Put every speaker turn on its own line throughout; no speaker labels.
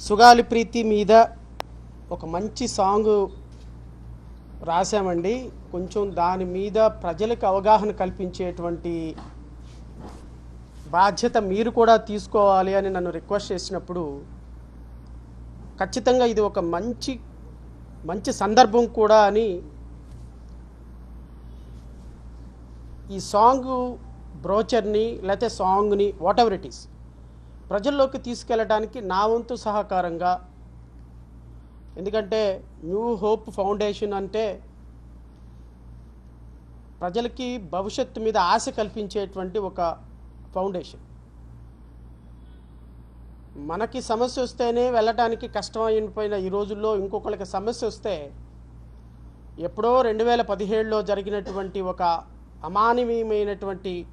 సుగాలి ప్రీతి మీద ఒక మంచి సాంగ్ రాశామండి. కొంచెం దాని మీద ప్రజలకు అవగాహన కల్పించేటువంటి బాధ్యత మీరు కూడా తీసుకోవాలి అని నన్ను రిక్వెస్ట్ చేసినప్పుడు ఖచ్చితంగా ఇది ఒక మంచి మంచి సందర్భం కూడా అని ఈ సాంగ్ బ్రోచర్ని లేకపోతే సాంగ్ని వాట్ ఎవర్ ఇట్ ఈస్ ప్రజల్లోకి తీసుకెళ్ళడానికి నా వంతు సహకారంగా. ఎందుకంటే న్యూ హోప్ ఫౌండేషన్ అంటే ప్రజలకి భవిష్యత్తు మీద ఆశ కల్పించేటువంటి ఒక ఫౌండేషన్. మనకి సమస్య వస్తేనే వెళ్ళటానికి కష్టం ఈ రోజుల్లో ఇంకొకరికి సమస్య వస్తే ఎప్పుడో రెండు వేల పదిహేడులో జరిగినటువంటి ఒక అమానవీయమైనటువంటి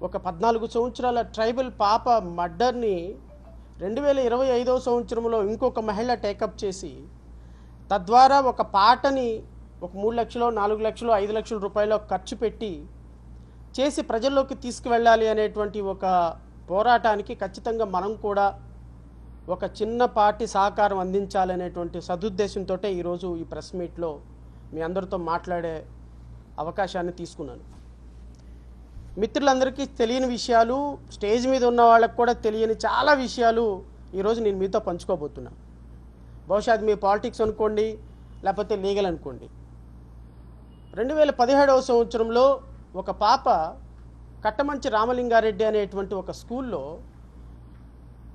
ఒక పద్నాలుగు సంవత్సరాల ట్రైబల్ పాప మర్డర్ని రెండు వేల ఇరవై ఐదవ సంవత్సరంలో ఇంకొక మహిళ టేకప్ చేసి తద్వారా ఒక పాటని ఒక మూడు లక్షలు నాలుగు లక్షలు ఐదు లక్షల రూపాయలు ఖర్చు పెట్టి చేసి ప్రజల్లోకి తీసుకువెళ్ళాలి అనేటువంటి ఒక పోరాటానికి ఖచ్చితంగా మనం కూడా ఒక చిన్నపాటి సహకారం అందించాలనేటువంటి సదుద్దేశంతో ఈరోజు ఈ ప్రెస్ మీట్లో మీ అందరితో మాట్లాడే అవకాశాన్ని తీసుకున్నాను. మిత్రులందరికీ తెలియని విషయాలు స్టేజ్ మీద ఉన్న వాళ్ళకు కూడా తెలియని చాలా విషయాలు ఈరోజు నేను మీతో పంచుకోబోతున్నా. బహుశా అది మీ పాలిటిక్స్ అనుకోండి లేకపోతే లీగల్ అనుకోండి. రెండు వేల పదిహేడవ సంవత్సరంలో ఒక పాప కట్టమంచి రామలింగారెడ్డి అనేటువంటి ఒక స్కూల్లో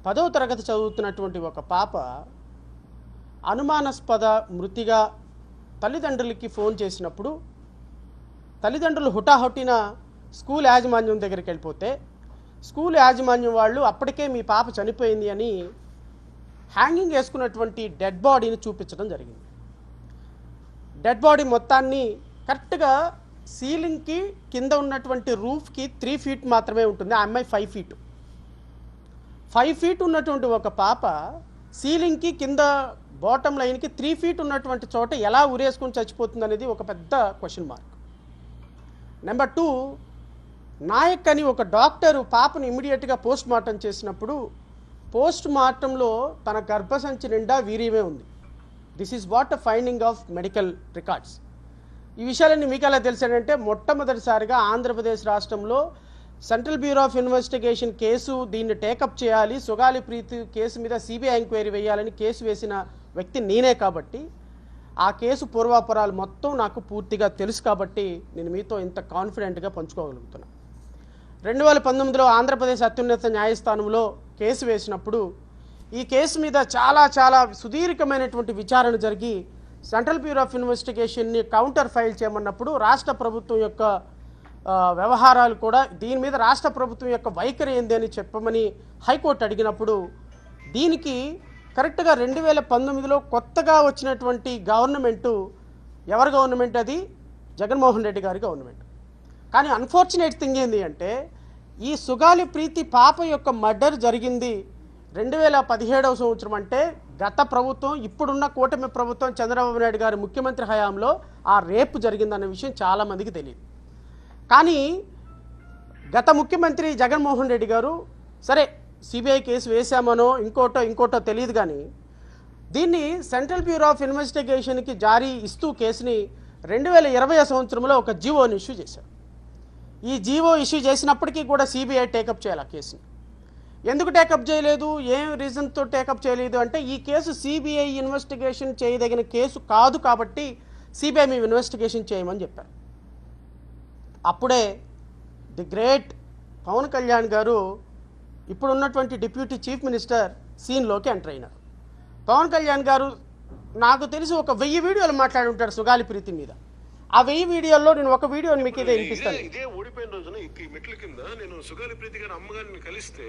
పదవ తరగతి చదువుతున్నటువంటి ఒక పాప అనుమానాస్పద మృతిగా తల్లిదండ్రులకి ఫోన్ చేసినప్పుడు తల్లిదండ్రులు హుటాహుటిన స్కూల్ యాజమాన్యం దగ్గరికి వెళ్ళిపోతే స్కూల్ యాజమాన్యం వాళ్ళు అప్పటికే మీ పాప చనిపోయింది అని హ్యాంగింగ్ వేసుకున్నటువంటి డెడ్ బాడీని చూపించడం జరిగింది. డెడ్ బాడీ మొత్తాన్ని కరెక్ట్గా సీలింగ్కి కింద ఉన్నటువంటి రూఫ్కి త్రీ ఫీట్ మాత్రమే ఉంటుంది ఆ అమ్మాయి ఫైవ్ ఫీట్. ఫైవ్ ఫీట్ ఉన్నటువంటి ఒక పాప సీలింగ్కి కింద బాటమ్ లైన్కి త్రీ ఫీట్ ఉన్నటువంటి చోట ఎలా ఉరేసుకొని చచ్చిపోతుంది అనేది ఒక పెద్ద question mark. Number two Nayak అని ఒక డాక్టరు పాపను ఇమీడియట్గా పోస్ట్ మార్టం చేసినప్పుడు పోస్ట్ మార్టంలో తన గర్భసంచి నిండా వీర్యమే ఉంది. This is what a finding of medical records ఈ విషయాలన్నీ మీకు ఎలా తెలిసాడంటే మొట్టమొదటిసారిగా ఆంధ్రప్రదేశ్ రాష్ట్రంలో central bureau of investigation case దీన్ని టేకప్ చేయాలి సుగాలి ప్రీతి కేసు మీద సిబిఐ ఎంక్వైరీ వేయాలని కేసు వేసిన వ్యక్తి నేనే కాబట్టి ఆ కేసు పూర్వాపరాలు మొత్తం నాకు పూర్తిగా తెలుసు కాబట్టి నేను మీతో ఇంత కాన్ఫిడెంట్గా పంచుకోగలుగుతున్నాను రెండు వేల పంతొమ్మిదిలో ఆంధ్రప్రదేశ్ అత్యున్నత న్యాయస్థానంలో కేసు వేసినప్పుడు ఈ కేసు మీద చాలా చాలా సుదీర్ఘమైనటువంటి విచారణ జరిగి సెంట్రల్ బ్యూరో ఆఫ్ ఇన్వెస్టిగేషన్ని కౌంటర్ ఫైల్ చేయమన్నప్పుడు రాష్ట్ర ప్రభుత్వం యొక్క వ్యవహారాలు కూడా దీని మీద రాష్ట్ర ప్రభుత్వం యొక్క వైఖరి ఏంది అని చెప్పమని హైకోర్టు అడిగినప్పుడు దీనికి కరెక్ట్గా రెండు వేల పంతొమ్మిదిలో కొత్తగా వచ్చినటువంటి గవర్నమెంటు ఎవరి గవర్నమెంట్ అది? జగన్మోహన్ రెడ్డి గారి గవర్నమెంట్. కానీ అన్ఫార్చునేట్ థింగ్ ఏంటి అంటే ఈ సుగాలి ప్రీతి పాప యొక్క మర్డర్ జరిగింది రెండు వేల పదిహేడవ సంవత్సరం అంటే గత ప్రభుత్వం ఇప్పుడున్న కూటమి ప్రభుత్వం చంద్రబాబు నాయుడు గారి ముఖ్యమంత్రి హయాంలో ఆ రేపు జరిగిందన్న విషయం చాలామందికి తెలియదు. కానీ గత ముఖ్యమంత్రి జగన్మోహన్ రెడ్డి గారు సరే సిబిఐ కేసు వేశామనో ఇంకోటో ఇంకోటో తెలియదు కానీ దీన్ని సెంట్రల్ బ్యూరో ఆఫ్ ఇన్వెస్టిగేషన్కి జారీ ఇస్తూ కేసుని రెండు వేల ఇరవై సంవత్సరంలో ఒక జీవోని ఇష్యూ చేశారు. ఈ జీవో ఇష్యూ చేసినప్పటికీ కూడా సిబిఐ టేకప్ చేయాలి ఆ కేసుని. ఎందుకు టేకప్ చేయలేదు? ఏం రీజన్తో టేకప్ చేయలేదు? అంటే ఈ కేసు సిబిఐ ఇన్వెస్టిగేషన్ చేయదగిన కేసు కాదు కాబట్టి సిబిఐ మేము ఇన్వెస్టిగేషన్ చేయమని చెప్పారు. అప్పుడే ది గ్రేట్ పవన్ కళ్యాణ్ గారు ఇప్పుడున్నటువంటి డిప్యూటీ చీఫ్ మినిస్టర్ సీన్లోకి ఎంటర్ అయినారు. పవన్ కళ్యాణ్ గారు నాకు తెలిసి ఒక వెయ్యి వీడియోలు మాట్లాడి ఉంటారు సుగాలి ప్రీతి మీద. ఆ వెయ్యి వీడియోల్లో నేను ఒక వీడియోని మీకు ఇదే వినిపిస్తాను
ఇదే ఓడిపోయిన రోజున ఈ ఈ మెట్ల కింద నేను సుగాలి ప్రీతి గారి అమ్మగారిని కలిస్తే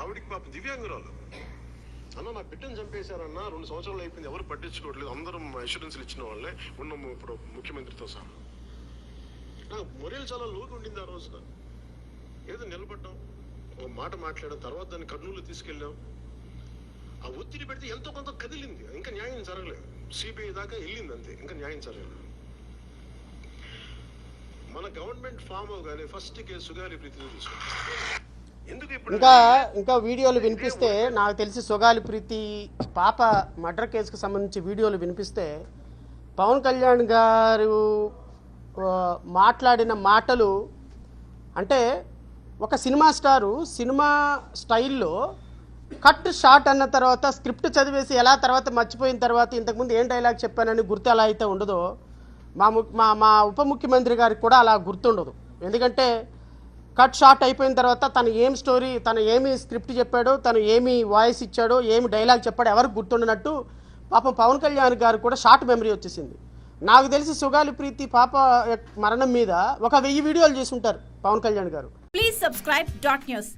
ఆవిడికి పాప దివ్యాంగురాలు. అన్న నా బిడ్డను చంపేశారన్న రెండు సంవత్సరాలు అయిపోయింది. ఎవరు పట్టించుకోవట్లేదు. అందరం ఇన్సూరెన్స్లు ఇచ్చిన వాళ్ళే. ఉన్నాము ఇప్పుడు ముఖ్యమంత్రితో సహా. నాకు మొరేలు చాలా లోకి ఉండింది ఆ రోజున. ఏదో నిలబడ్డాం. ఒక మాట మాట్లాడాం. తర్వాత దాన్ని కర్నూలు తీసుకెళ్ళాం. ఆ ఒత్తిడి పెడితే ఎంతో కొంత కదిలింది. ఇంకా న్యాయం జరగలేదు. సిబిఐ దాకా వెళ్ళింది అంతే. ఇంకా న్యాయం జరగలేదు. మన గవర్నమెంట్ ఫామ్ ఫస్ట్ కేసు ప్రీతిని తీసుకుంటాం ఎందుకు ఇప్పుడు
ఇంకా ఇంకా వీడియోలు వినిపిస్తే నాకు తెలిసి సుగాలి ప్రీతి పాప మర్డర్ కేసుకు సంబంధించి వీడియోలు వినిపిస్తే పవన్ కళ్యాణ్ గారు మాట్లాడిన మాటలు అంటే ఒక సినిమా స్టారు సినిమా స్టైల్లో కట్ షాట్ అన్న తర్వాత స్క్రిప్ట్ చదివేసి ఎలా తర్వాత మర్చిపోయిన తర్వాత ఇంతకుముందు ఏం డైలాగ్ చెప్పానని గుర్తు ఎలా అయితే ఉండదో మా ము- మా మా ఉప ముఖ్యమంత్రి గారికి కూడా అలా గుర్తుండదు. ఎందుకంటే కట్ షార్ట్ అయిపోయిన తర్వాత తను ఏం స్టోరీ తను ఏమి స్క్రిప్ట్ చెప్పాడో తను ఏమి వాయిస్ ఇచ్చాడో ఏమి డైలాగ్ చెప్పాడో ఎవరికి గుర్తుండనట్టు పాపం పవన్ కళ్యాణ్ గారు కూడా షార్ట్ మెమరీ వచ్చేసింది. నాకు తెలిసి సుగాలి ప్రీతి పాప మరణం మీద ఒక వెయ్యి వీడియోలు చేసి ఉంటారు పవన్ కళ్యాణ్ గారు.
Please subscribe dot news